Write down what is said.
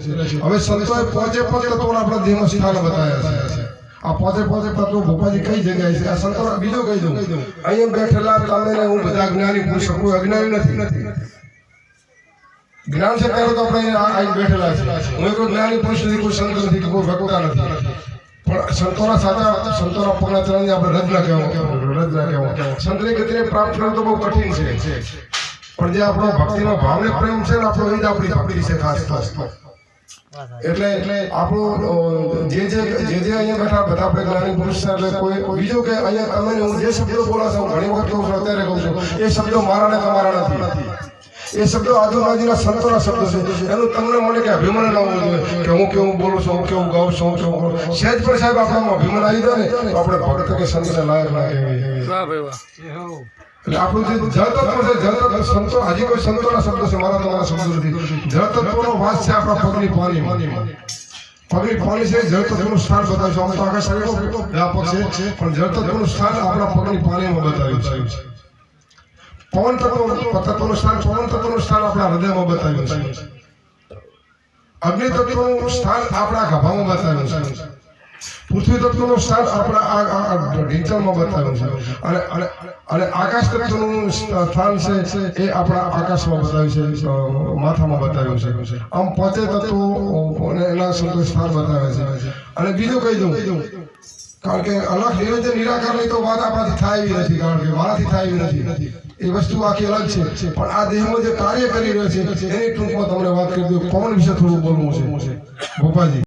હવે સંતોએ પોચે પોચે તત્વો આપણા દેહમાં સ્થાન બતાવ્યા છે. આ પોચે પોચે તત્વો ભોપાજી કઈ જગ્યાએ છે? આ સંતો બીજો કહી દઉં? અહીંયા બેઠેલા તમે હું બધા જ્ઞાની પુરુષ કોઈ અજ્ઞાની નથી. જ્ઞાન છે ત્યારે તો આપણે અહીં બેઠેલા છે. હું કોઈ જ્ઞાની પુરુષ નથી, કોઈ સંત નથી, કોઈ ભગવતા નથી. પણ સંતોના સાચા સંતોના પગલા ચરણ આપણે રદ ના કહેવા રદ ના કહેવા સંતની ગતિને પ્રાપ્ત કરવું તો બહુ કઠિન છે. પણ જે આપણો ભક્તિનો ભાવને પ્રેમ છે ને, આપણો એ જ આપણી ભક્તિ છે ખાસ ખાસ એટલે એટલે આપણું જે જે જે જે અહીંયા બેઠા બધા આપણે જ્ઞાની પુરુષ છે એટલે કોઈ બીજો કે અહીંયા તમે હું જે શબ્દો બોલા છું ઘણી વખત કહું છું અત્યારે કહું છું એ શબ્દો મારા ને તમારા નથી. એ શબ્દો આજુબાજુના સંતોના શબ્દો છે. એનું તમને મને કે અભિમાન ના હોવું જોઈએ કે હું કેવું બોલું છું હું કેવું ગાઉં છું હું કેવું બોલું છું. સહેજ પણ સાહેબ આપણામાં અભિમાન આવી જાય ને આપણે ભક્ત કે સંતને લાયક ના કહેવાય. વાહ ભાઈ વાહ. એટલે આપણું જે જળતત્વ હજી કોઈ સંતોના શબ્દો છે નથી. જળતત્વનો વાસ છે આપણા પગની પાણીમાં. પગની પાણી છે, જળતત્વનું સ્થાન બતાવ્યું આમ તો આખા શરીરનો વ્યાપક છે, પણ જળતત્વનું સ્થાન આપણા પગની પાણીમાં બતાવ્યું છે. પવન તત્વ તત્વનું સ્થાન આપણા હૃદયમાં બતાવ્યું છે. અગ્નિ સ્થાન આપણા ગભામાં બતાવ્યું છે. પૃથ્વી તત્વનું સ્થાન આપણા આ- આ બતાવ્યું છે. અને અને આકાશ તત્વનું સ્થાન છે એ આપણા આકાશમાં બતાવ્યું છે માથામાં બતાવ્યું છે. આમ પાંચે તત્વો અને એના સ્થાન બતાવે છે. અને બીજું કહી દઉં, કારણ કે અલગ નિરંજન નિરાકારની તો વાત આપણાથી થાય એવી નથી, કારણ કે મારાથી થાય એવી નથી. એ વસ્તુ આખી અલગ છે. પણ આ દેહમાં જે કાર્ય કરી રહ્યો છે, એની ટૂંકમાં તમને વાત કરી દઉં પવન વિશે થોડું બોલવું છે. ભોપાજી